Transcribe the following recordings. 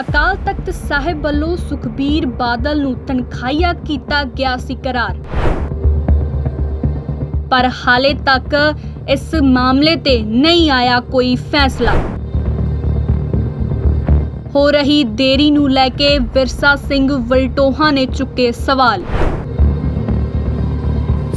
ਅਕਾਲ ਤਖਤ ਸਾਹਿਬ ਵੱਲੋਂ ਸੁਖਬੀਰ ਬਾਦਲ ਨੂੰ ਤਨਖਾਹੀਆ ਕੀਤਾ ਗਿਆ ਸੀ ਕਰਾਰ। ਪਰ ਹਾਲੇ ਤੱਕ ਇਸ ਮਾਮਲੇ ਤੇ ਨਹੀਂ ਆਇਆ ਕੋਈ ਫੈਸਲਾ। ਹੋ ਰਹੀ ਦੇਰੀ ਨੂੰ ਲੈ ਕੇ ਵਿਰਸਾ ਸਿੰਘ ਵਲਟੋਹਾ ਨੇ ਚੁੱਕੇ ਸਵਾਲ।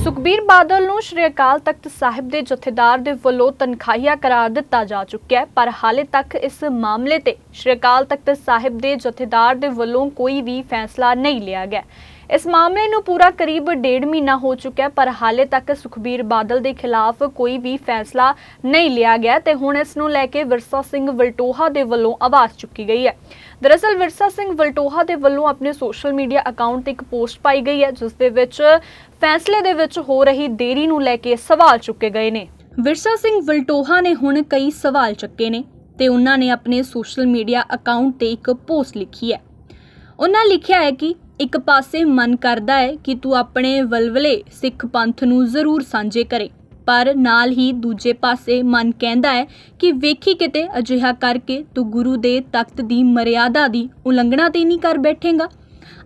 ਸੁਖਬੀਰ ਬਾਦਲ ਨੂੰ ਸ਼੍ਰੀ ਅਕਾਲ ਤਖਤ ਸਾਹਿਬ ਦੇ ਜਥੇਦਾਰ ਦੇ ਵੱਲੋਂ ਤਨਖਾਹੀਆ ਕਰਾਰ ਦਿੱਤਾ ਜਾ ਚੁੱਕਿਆ ਹੈ, ਪਰ ਹਾਲੇ ਤੱਕ ਇਸ ਮਾਮਲੇ ਤੇ ਸ਼੍ਰੀ ਅਕਾਲ ਤਖਤ ਸਾਹਿਬ ਦੇ ਜਥੇਦਾਰ ਦੇ ਵੱਲੋਂ ਕੋਈ ਵੀ ਫੈਸਲਾ ਨਹੀਂ ਲਿਆ ਗਿਆ। ਇਸ ਮਾਮਲੇ ਨੂੰ ਪੂਰਾ ਕਰੀਬ ਡੇਢ ਮਹੀਨਾ ਹੋ ਚੁੱਕਿਆ ਪਰ ਹਾਲੇ ਤੱਕ ਸੁਖਬੀਰ ਬਾਦਲ ਦੇ ਖਿਲਾਫ ਕੋਈ ਵੀ ਫੈਸਲਾ ਨਹੀਂ ਲਿਆ ਗਿਆ ਤੇ ਹੁਣ ਇਸ ਨੂੰ ਲੈ ਕੇ ਵਿਰਸਾ ਸਿੰਘ ਵਲਟੋਹਾ ਦੇ ਵੱਲੋਂ ਆਵਾਜ਼ ਚੁੱਕੀ ਗਈ ਹੈ। ਦਰਅਸਲ ਵਿਰਸਾ ਸਿੰਘ ਵਲਟੋਹਾ ਦੇ ਵੱਲੋਂ ਆਪਣੇ ਸੋਸ਼ਲ ਮੀਡੀਆ ਅਕਾਊਂਟ ਤੇ ਇੱਕ ਪੋਸਟ ਪਾਈ ਗਈ ਹੈ, ਜਿਸ ਦੇ ਵਿੱਚ ਫੈਸਲੇ ਦੇ ਵਿੱਚ ਹੋ ਰਹੀ ਦੇਰੀ ਨੂੰ ਲੈ ਕੇ ਸਵਾਲ ਚੁੱਕੇ ਗਏ ਨੇ। ਵਿਰਸਾ ਸਿੰਘ ਵਲਟੋਹਾ ਨੇ ਹੁਣ ਕਈ ਸਵਾਲ ਚੱਕੇ ਨੇ ਤੇ ਉਹਨਾਂ ਨੇ ਆਪਣੇ ਸੋਸ਼ਲ ਮੀਡੀਆ ਅਕਾਊਂਟ ਤੇ ਇੱਕ ਪੋਸਟ ਲਿਖੀ ਹੈ। ਉਹਨਾਂ ਲਿਖਿਆ ਹੈ ਕਿ ਇੱਕ ਪਾਸੇ ਮਨ ਕਰਦਾ ਹੈ ਕਿ ਤੂੰ ਆਪਣੇ ਵਲਵਲੇ ਸਿੱਖ ਪੰਥ ਨੂੰ ਜ਼ਰੂਰ ਸਾਂਝੇ ਕਰੇ, ਪਰ ਨਾਲ ਹੀ ਦੂਜੇ ਪਾਸੇ ਮਨ ਕਹਿੰਦਾ ਹੈ ਕਿ ਵੇਖੀ ਕਿਤੇ ਅਜਿਹਾ ਕਰਕੇ ਤੂੰ ਗੁਰੂ ਦੇ ਤਖਤ ਦੀ ਮਰਿਆਦਾ ਦੀ ਉਲੰਘਣਾ ਤੇ ਨਹੀਂ ਕਰ ਬੈਠੇਗਾ।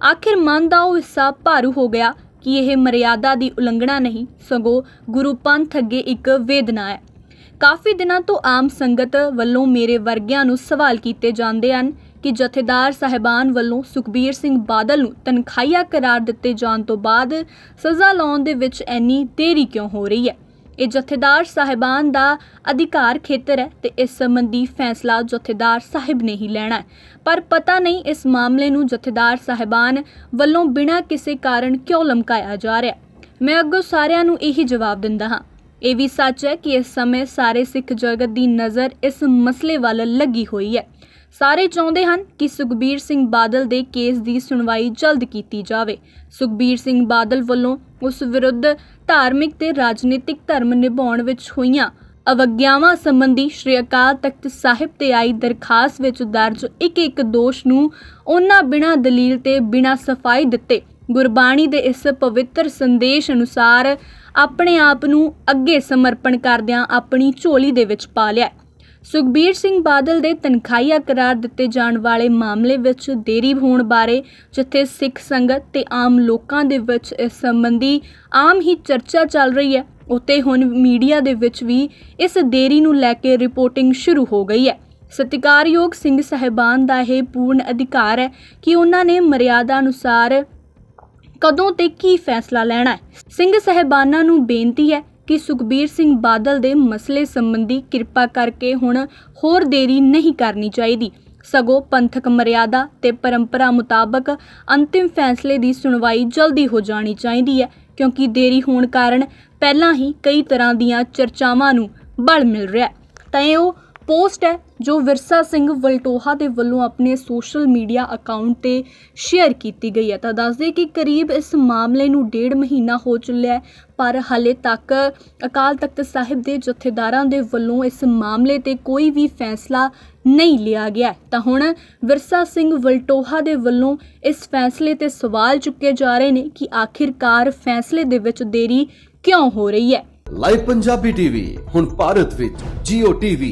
ਆਖਿਰ ਮਨ ਦਾ ਉਹ ਹਿੱਸਾ ਭਾਰੂ ਹੋ ਗਿਆ ਕਿ ਇਹ ਮਰਿਆਦਾ ਦੀ ਉਲੰਘਣਾ ਨਹੀਂ, ਸਗੋਂ ਗੁਰੂ ਪੰਥ ਅੱਗੇ ਇੱਕ ਵੇਦਨਾ ਹੈ। ਕਾਫੀ ਦਿਨਾਂ ਤੋਂ ਆਮ ਸੰਗਤ ਵੱਲੋਂ ਮੇਰੇ ਵਰਗਿਆਂ ਨੂੰ ਸਵਾਲ ਕੀਤੇ ਜਾਂਦੇ ਹਨ ਕਿ ਜਥੇਦਾਰ ਸਾਹਿਬਾਨ ਵੱਲੋਂ ਸੁਖਬੀਰ ਸਿੰਘ ਬਾਦਲ ਨੂੰ ਤਨਖਾਹੀਆ ਕਰਾਰ ਦਿੱਤੇ ਜਾਣ ਤੋਂ ਬਾਅਦ ਸਜ਼ਾ ਲਾਉਣ ਦੇ ਵਿੱਚ ਇੰਨੀ ਦੇਰੀ ਕਿਉਂ ਹੋ ਰਹੀ ਹੈ? ਇਹ ਜਥੇਦਾਰ ਸਾਹਿਬਾਨ ਦਾ ਅਧਿਕਾਰ ਖੇਤਰ ਹੈ ਤੇ ਇਸ ਸੰਬੰਧੀ ਫੈਸਲਾ ਜਥੇਦਾਰ ਸਾਹਿਬ ਨੇ ਹੀ ਲੈਣਾ ਪਰ ਪਤਾ ਨਹੀਂ ਇਸ ਮਾਮਲੇ ਨੂੰ ਜਥੇਦਾਰ ਸਾਹਿਬਾਨ ਵੱਲੋਂ ਬਿਨਾਂ ਕਿਸੇ ਕਾਰਨ ਕਿਉਂ ਲਮਕਾਇਆ ਜਾ ਰਿਹਾ ਮੈਂ ਅੱਗੋਂ ਸਾਰਿਆਂ ਨੂੰ ਇਹੀ ਜਵਾਬ ਦਿੰਦਾ ਹਾਂ। ਇਹ ਵੀ ਸੱਚ ਹੈ ਕਿ ਇਸ ਸਮੇਂ ਸਾਰੇ ਸਿੱਖ ਜਗਤ ਦੀ ਨਜ਼ਰ ਇਸ ਮਸਲੇ ਵੱਲ ਲੱਗੀ ਹੋਈ ਹੈ। ਸਾਰੇ ਚਾਹੁੰਦੇ ਹਨ ਕਿ ਸੁਖਬੀਰ ਸਿੰਘ ਬਾਦਲ ਦੇ ਕੇਸ ਦੀ ਸੁਣਵਾਈ ਜਲਦ ਕੀਤੀ ਜਾਵੇ। ਸੁਖਬੀਰ ਸਿੰਘ ਬਾਦਲ ਵੱਲੋਂ ਉਸ ਵਿਰੁੱਧ ਧਾਰਮਿਕ ਤੇ ਰਾਜਨੀਤਿਕ ਧਰਮ ਨਿਭਾਉਣ ਵਿੱਚ ਹੋਈਆਂ ਅਵਗਿਆਵਾਂ ਸੰਬੰਧੀ ਸ਼੍ਰੀ ਅਕਾਲ ਤਖਤ ਸਾਹਿਬ ਤੇ ਆਈ ਦਰਖਾਸਤ ਵਿੱਚ ਦਰਜ ਇੱਕ ਇੱਕ ਦੋਸ਼ ਨੂੰ ਉਹਨਾਂ ਬਿਨਾਂ ਦਲੀਲ ਤੇ ਬਿਨਾਂ ਸਫ਼ਾਈ ਦਿੱਤੇ। ਗੁਰਬਾਣੀ ਦੇ ਇਸ ਪਵਿੱਤਰ ਸੰਦੇਸ਼ ਅਨੁਸਾਰ ਆਪਣੇ ਆਪ ਨੂੰ ਅੱਗੇ ਸਮਰਪਣ ਕਰਦਿਆਂ ਆਪਣੀ ਝੋਲੀ ਦੇ ਵਿੱਚ ਪਾ ਲਿਆ। ਸੁਖਬੀਰ ਸਿੰਘ ਬਾਦਲ ਦੇ ਤਨਖਾਹੀਆ ਕਰਾਰ ਦਿੱਤੇ ਜਾਣ ਵਾਲੇ ਮਾਮਲੇ ਵਿੱਚ ਦੇਰੀ ਹੋਣ ਬਾਰੇ ਜਿੱਥੇ ਸਿੱਖ ਸੰਗਤ ਤੇ ਆਮ ਲੋਕਾਂ ਦੇ ਵਿੱਚ ਇਸ ਸੰਬੰਧੀ ਆਮ ਹੀ ਚਰਚਾ ਚੱਲ ਰਹੀ ਹੈ ਉੱਤੇ ਹੁਣ ਮੀਡੀਆ ਦੇ ਵਿੱਚ ਵੀ ਇਸ ਦੇਰੀ ਨੂੰ ਲੈ ਕੇ ਰਿਪੋਰਟਿੰਗ ਸ਼ੁਰੂ ਹੋ ਗਈ ਹੈ। ਸਤਿਕਾਰਯੋਗ ਸਿੰਘ ਸਹਿਬਾਨ ਦਾ ਇਹ ਪੂਰਨ ਅਧਿਕਾਰ ਹੈ ਕਿ ਉਹਨਾਂ ਨੇ ਮਰਿਆਦਾ ਅਨੁਸਾਰ ਕਦੋਂ ਤੇ ਕੀ ਫੈਸਲਾ ਲੈਣਾ ਹੈ? ਸਿੰਘ ਸਹਿਬਾਨਾਂ ਨੂੰ ਬੇਨਤੀ ਹੈ ਕਿ ਸੁਖਬੀਰ ਸਿੰਘ ਬਾਦਲ ਦੇ ਮਸਲੇ ਸੰਬੰਧੀ ਕਿਰਪਾ ਕਰਕੇ ਹੁਣ ਹੋਰ ਦੇਰੀ ਨਹੀਂ ਕਰਨੀ ਚਾਹੀਦੀ। ਸਗੋਂ ਪੰਥਕ ਮਰਿਆਦਾ ਤੇ ਪਰੰਪਰਾ ਮੁਤਾਬਕ ਅੰਤਿਮ ਫੈਸਲੇ ਦੀ ਸੁਣਵਾਈ ਜਲਦੀ ਹੋ ਜਾਣੀ ਚਾਹੀਦੀ ਹੈ, ਕਿਉਂਕਿ ਦੇਰੀ ਹੋਣ ਕਾਰਨ ਪਹਿਲਾਂ ਹੀ ਕਈ ਤਰ੍ਹਾਂ ਦੀਆਂ ਚਰਚਾਵਾਂ ਨੂੰ ਬਲ ਮਿਲ ਰਿਹਾ ਹੈ। ਤਾਂ ਇਹ ਉਹ ਪੋਸਟ ਹੈ ਜੋ ਵਿਰਸਾ ਸਿੰਘ ਵਲਟੋਹਾ ਦੇ ਵੱਲੋਂ ਆਪਣੇ ਸੋਸ਼ਲ ਮੀਡੀਆ ਅਕਾਊਂਟ ਤੇ ਸ਼ੇਅਰ ਕੀਤੀ ਗਈ ਹੈ। ਤਾਂ ਦੱਸਦੇ ਕਿ ਕਰੀਬ ਇਸ ਮਾਮਲੇ ਨੂੰ ਡੇਢ ਮਹੀਨਾ ਹੋ ਚੱਲਿਆ ਹੈ ਪਰ ਹਾਲੇ ਤੱਕ ਅਕਾਲ ਤਖਤ ਸਾਹਿਬ ਦੇ ਜਥੇਦਾਰਾਂ ਦੇ ਵੱਲੋਂ ਇਸ ਮਾਮਲੇ ਤੇ ਕੋਈ ਵੀ ਫੈਸਲਾ ਨਹੀਂ ਲਿਆ ਗਿਆ ਤਾਂ ਹੁਣ ਵਿਰਸਾ ਸਿੰਘ ਵਲਟੋਹਾ ਦੇ ਵੱਲੋਂ ਇਸ ਫੈਸਲੇ ਤੇ ਸਵਾਲ ਚੁੱਕੇ ਜਾ ਰਹੇ ਨੇ ਕਿ ਆਖਿਰਕਾਰ ਫੈਸਲੇ ਦੇ ਵਿੱਚ ਦੇਰੀ ਕਿਉਂ ਹੋ ਰਹੀ ਹੈ? ਲਾਈਵ ਪੰਜਾਬੀ ਟੀਵੀ ਹੁਣ ਭਾਰਤ ਵਿੱਚ Jio TV,